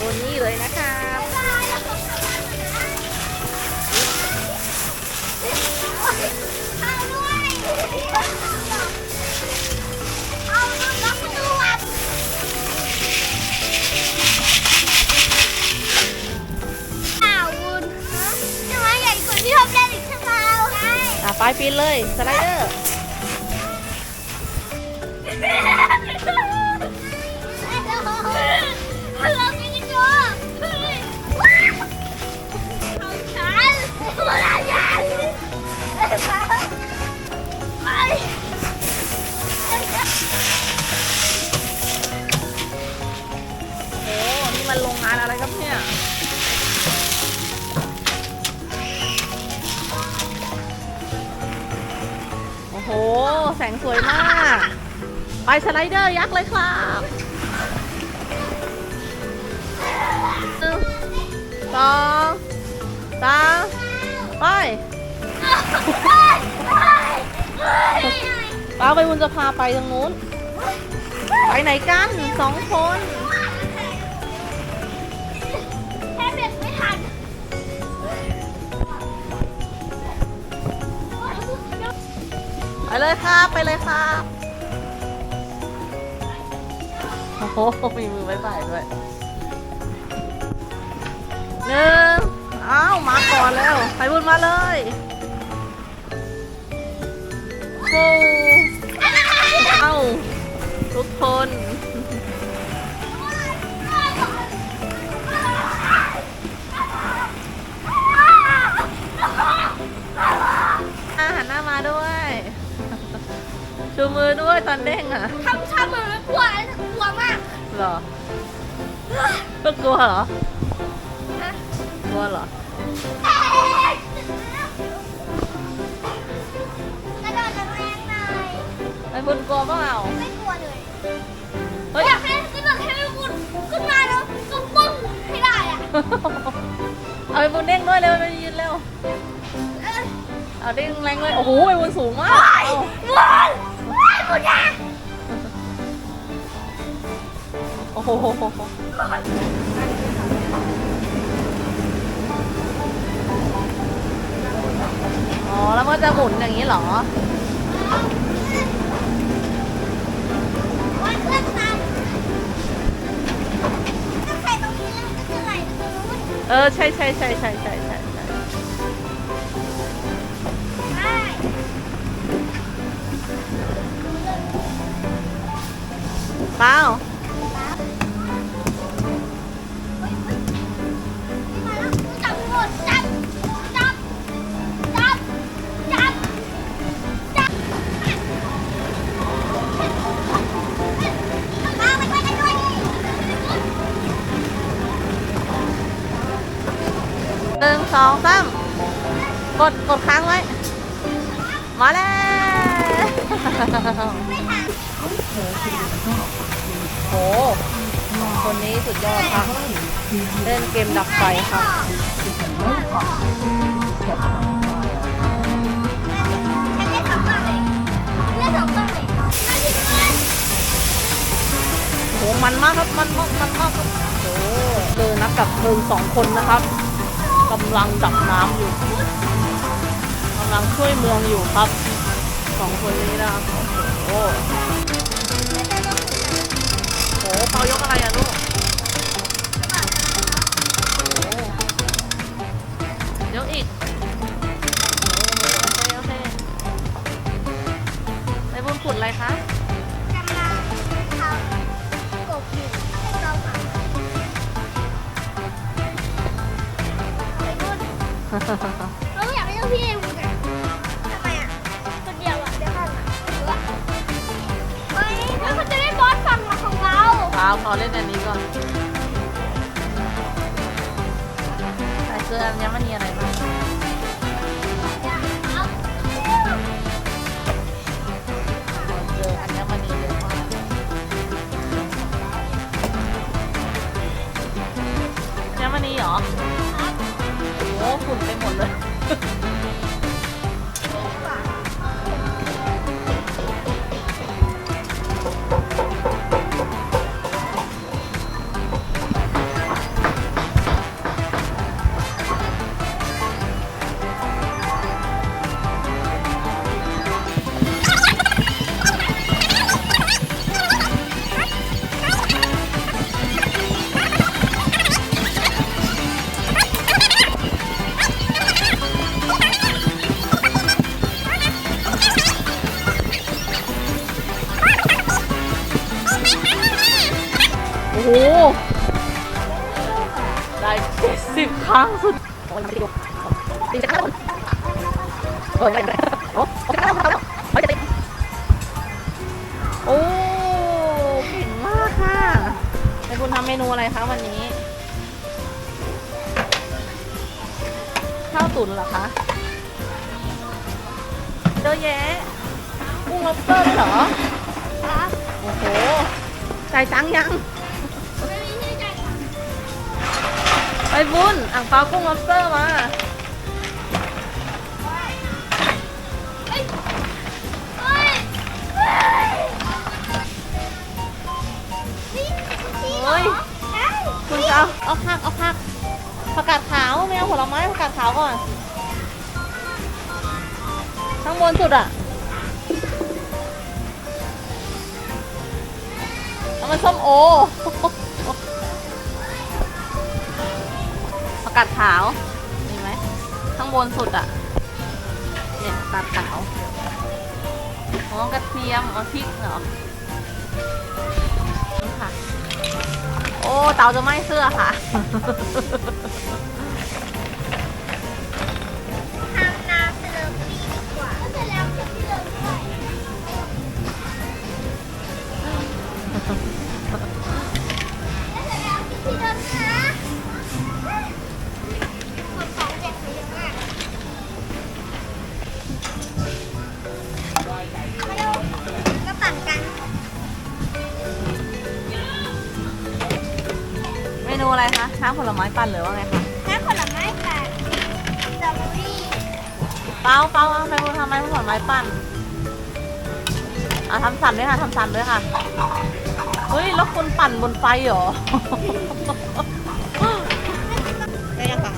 บนนี้เลยนะครับเอาด้วยเอาวยล็อกประตูอ่าววุ้นใช่ไหมใหญ่กว่าที่ชอบเล่นอีกใช่ไหมใช่อะไปปีนเลย สไลเดอร์ มันโรงงานอะไรครับเนี่ยโอ้โห แสงสวยมาก ไปสไลเดอร์ยักษ์เลยครับหนึ่งสองสามไปป้าไปบุญจะพาไปทางนู้น ไปไหนกันสองคน ไปเลยครับ ไปเลยครับ โอ้โห มีมือไม้บ่ด้วยหนึ่งอ้าว มาก่อนแล้วไปบุญมาเลยโอ้เอ้าทุกคน ตอนเด้งอะทำทำเหมือนไม่กลัวแต่กลัวมากเหรอก็กลัวเหรอกลัวเหรอ กระโดดแรงๆหน่อยไอ้บุญกลัวเปล่าไม่กลัวเลยเฮ้ยอยากให้กระโดดให้มันบุญขึ้นมาแล้วก็ปึ้งให้ได้อะเอาไอ้บุญเด้งด้วยเร็วไปยืนเร็ว เออเอาเด้งแรงเลย โอ้โหไอ้บุญสูงมากว้ายเอาว้ายว้ายบุญยา โอ้โหอ๋อ แล้วมันจะหมุนอย่างนี้เหรอเออ ใช่ใช่ใช่ใช่ใช่ใช่ใช่ปล่าม หนึ่งสองสามกดกดค้างไว้ มาแล้วไม่ทันโหคนนี้สุดยอดครับเล่นเกมดับไฟครับฉันเล่นสองตัวเลยเล่นสองตัวเลยนั่นคือเงินโหมันมากครับ มันมากมันมากครับโอ้เจอนักดับเพลิงสองคนนะครับ กำลังดับน้ำอยู่กำลังช่วยเมืองอยู่ครับสองคนนี้นะครับ เราอยากให้เจ้าพี่เองกันทำไมอะคนเดียวอะเดี๋ยวข้างอะเฮ้ยแล้วเขาจะได้บอสฝั่งของเราเปล่าขอเล่นอันนี้ก่อนใส่เสื้ออัญมณีอะไรบ้างเจออัญมณีเยอะมากอัญมณีเหรอ ฝุ่นไปหมดเลย เจ็ดสิบครั้งสุดโอ้เคโอเคโอเคเดี๋ยวจะติ่งมากค่ะไอบุณทำเมนูอะไรคะวันนี้ ข้าวตุ๋นเหรอคะเยอแย่กุ้งล็อบสเตอร์เหรอ โอ้โหใจ่ายตังยัง ไปบุญอ่างเปากุ้งล็อบสเตอร์มาเฮ้ยเฮ้ยเฮ้ยนี่นี่เหรอเฮ้ยคุณจะเอาเอาผักเอาผักผักกาดขาวไม่เอาผลไม้ผักกาดขาวก่อนข้างบนสุดอะแล้วมันส้มโอ กาดขาวมีไหมข้างบนสุดอะเนี่ยผักกาดขาวอ๋อกระเทียมเอพริกเหรอนี่ค่ะ โอ้เตาจะไหม้เสื้อค่ะ นูอะไรคะช้างผลไม้ปั่นหรือว่าไงคะน้ำผลไม้ปั่นสตรอเบอรี่เปล่าเปล่าเอาไปทำไมผลไม้ปั่นอะทำสันด้วยค่ะทำสันด้วยค่ะเฮ้ยแล้วคุณปั่นบนไฟเหรอได้ยังปะ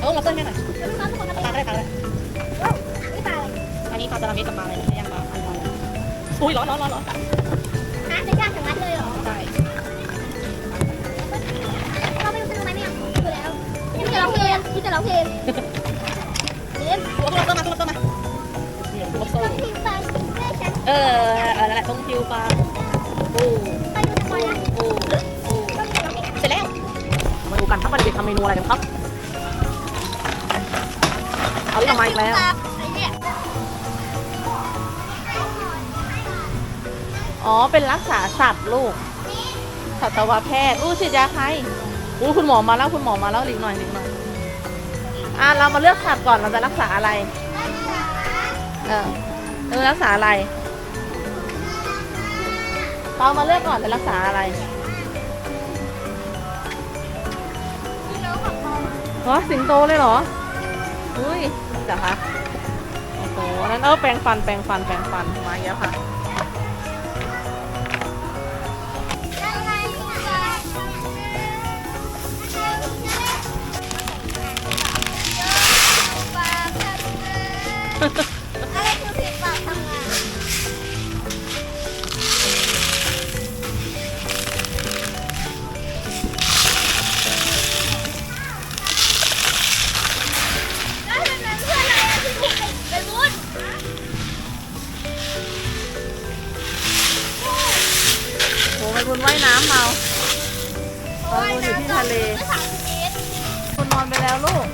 เออมาเต้นแค่ไหนน้ำทุกคนนะปลาได้ปลาได้ว้าวนี่ปลาอะไรอันนี้ปลาจาระเม็ดกับปลาอะไรได้ยังปลาอันปลาอุ้ยร้อนร้อนร้อนร้อนน้ำจะย่างถึงมัดเลยเหรอใช่ ร้องเพลงเล่นตัวตัวตัวมาตัวตัวมาเนี่ยตัวโซ่ต้องพิมพ์ไปแม่ฉันเออเออนั่นแหละต้องคิวปลาโอ้ไปดูจะคอยนะโอ้โอ้ต้องมีร้องเพลงเสร็จแล้วมาดูกันครับว่าเด็กๆทำเมนูอะไรกันครับเอาที่ทำมาอีกแล้วไอ้เนี่ยอ๋อ เป็นรักษาสัตว์ลูกสัตวแพทย์อู้ฉีดยาใครอู้คุณหมอมาแล้วคุณหมอมาแล้วหลีกหน่อยหลีกหน่อย อะเรามาเลือกสัตว์ก่อนเราจะรักษาอะไร เออเราจะรักษาอะไรเรามาเลือกก่อนจะรักษาอะไรพี่น้องของเขาเหรอสิงโตเลยเหรอ อุ้ยเดี๋ยวคะโอ้โห นั้นเออแปรงฟันแปรงฟันแปรงฟันมาเยอะค่ะ อะไรคือผิดปากทำงานแล้วทำไมเพื่อนอะไรอะที่ถูกไปบุญโอ้ไปบุญว่ายน้ำเมา โอ้ยน้ำอยู่ที่ทะเลไม่สามสิบเมตร คุณนอนไปแล้วลูก